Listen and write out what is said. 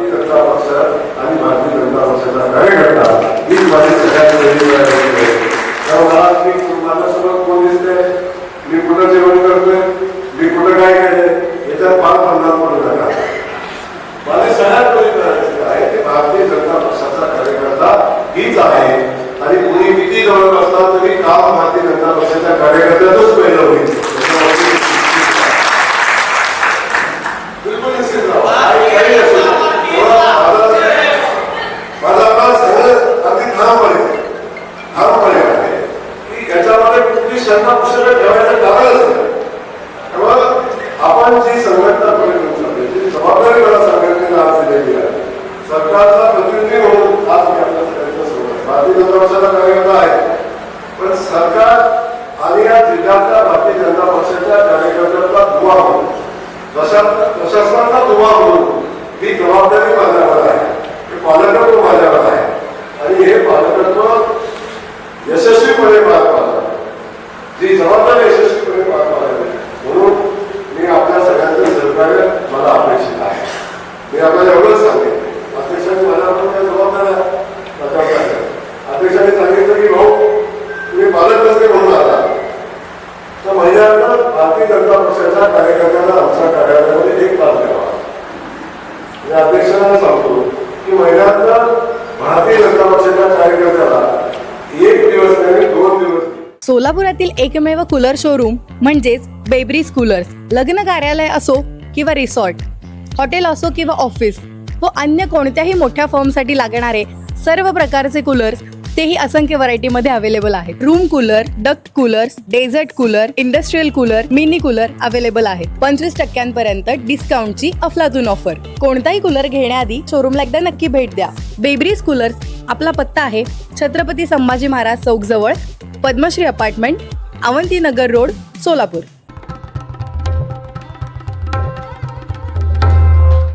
भारतीय जनता पक्ष आणि भारतीय जनता पक्षाचा कार्यकर्ता हीच माझी सगळ्यात पहिली आहे. मला मी माझ्यासोबत कोण दिसते मी कुठं जेवण करतोय मी कुठं काय याच्यात फार पन्नास पडू नका माझी सगळ्यात पहिली आहे की भारतीय जनता पक्षाचा कार्यकर्ता हीच आहे आणि कुणी किती जवळ असला तरी काम भारतीय जनता पक्षाच्या कार्यकर्त्यातच पहिलं याच्यामध्ये कुठली ठेवायचं कारण नाही तेव्हा आपण जी संघटना पुढे जी जबाबदारी मला संघटनेला आज दिलेली आहे. सरकारचा प्रतिनिधी म्हणून आज मी आपला प्रयत्न सुरू आहे. भारतीय जनता पक्षाचा कार्यकर्ता आहे. पण सरकार आणि या जिल्ह्यातल्या भारतीय जनता पक्षाच्या कार्यकर्त्यांचा दुवा म्हणून प्रशासनाचा दुवा म्हणून ही जबाबदारी माझ्यावर आहे. हे पालकत्व माझ्यावर आहे आणि हे पालकत्व यशस्वीपणे पार पाडलं ही जबाबदारी यशस्वीपणे पार पाडावी. म्हणून मी आपल्या सगळ्यांचं सहकार्य मला अपेक्षित आहे. मी आपल्याला एवढंच सांगेन. अध्यक्षांनी मला पण त्या जबाबदाऱ्या बजावल्या अध्यक्षांनी सांगितलं की भाऊ तुम्ही पालक नसते म्हणून आला. तर महिलांना भारतीय जनता पक्षाच्या कार्यकर्त्यांना आमच्या कार्यालयामध्ये एक तास द्यावा. मी अध्यक्षांना सांगतो की महिलांना भारतीय जनता पक्षाच्या कार्यकर्त्याला एक दिवस नाही दोन दिवस द्या. सोलापुरातील एकमेव कूलर शोरूम म्हणजेच बेबरीज कूलर्स लग्न कार्यालय असो किंवा रिसॉर्ट हॉटेल असो किंवा ऑफिस व अन्य कोणत्याही मोठ्या फॉर्मसाठी लागणारे सर्व प्रकारचे कूलर्स तेही असंख्य व्हरायटीमध्ये अवेलेबल आहेत. Room cooler duct coolers desert cooler industrial cooler mini cooler available आहेत. पंचवीस टक्क्यांपर्यंत डिस्काउंटची अफलातून ऑफर कोणताही कूलर घेण्याआधी शोरूमला एकदा नक्की भेट द्या. बेबरीज कूलर्स आपला पत्ता आहे छत्रपती संभाजी महाराज चौक जवळ पद्मश्री अपार्टमेंट अवंतीनगर रोड सोलापूर.